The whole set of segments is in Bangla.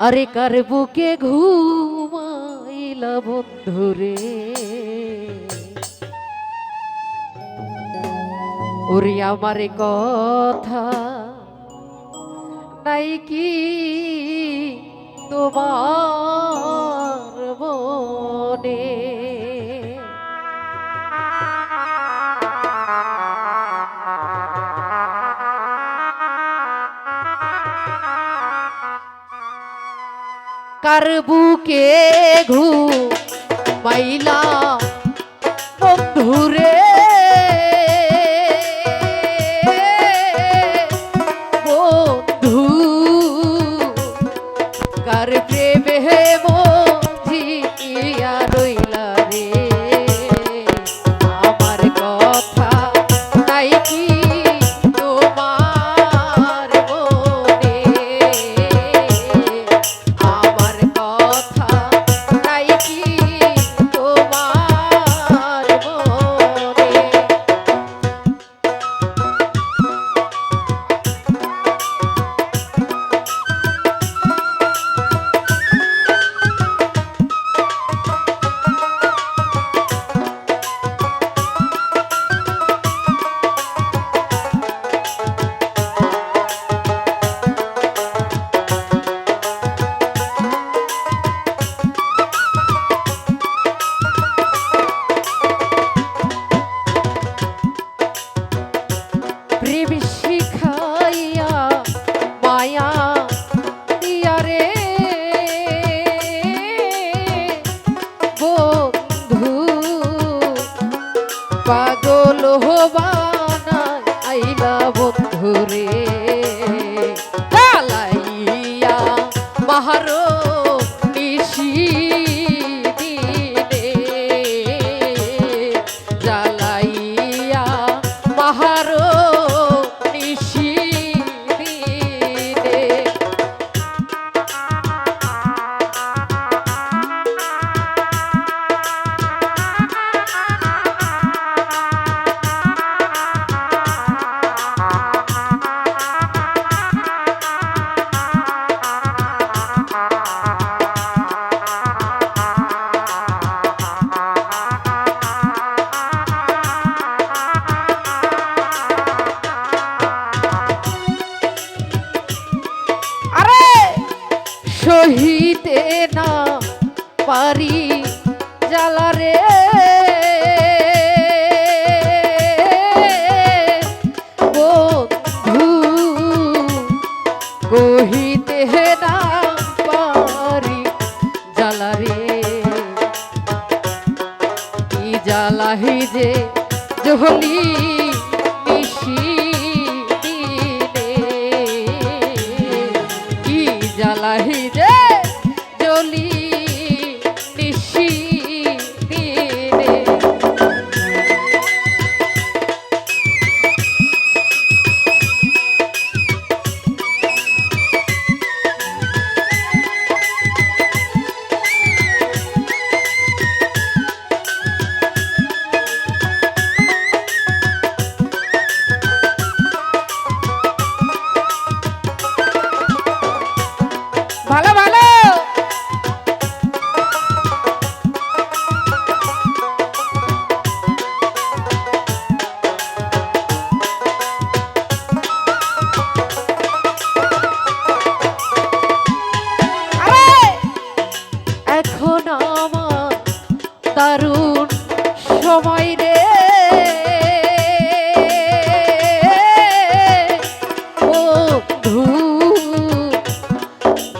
আরে কার বুকে ঘুমাইলা বন্ধুরে ওরে আমার কথা নাই কি তোমার বনে কার বুকে ঘু মাইলা পাগল হবানা আইলা বন্ধু সহিতে না পারি জ্বালা রে। বন্ধু কহিতে না পারি জ্বালাহি যে জহলি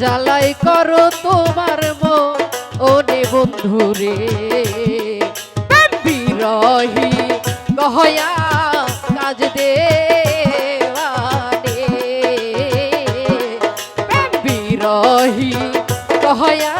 জ্বালাই করো তোমার মনে। বন্ধু রে বিরহি গহয়া কাজ দে বিরহি গহয়া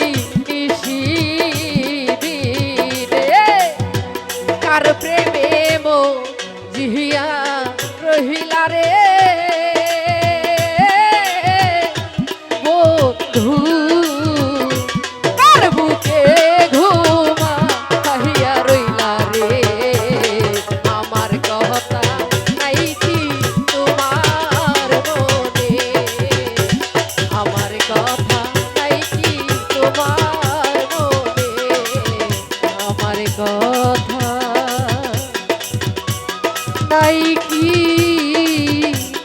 নাই কি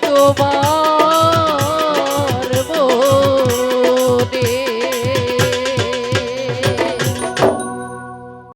তোমার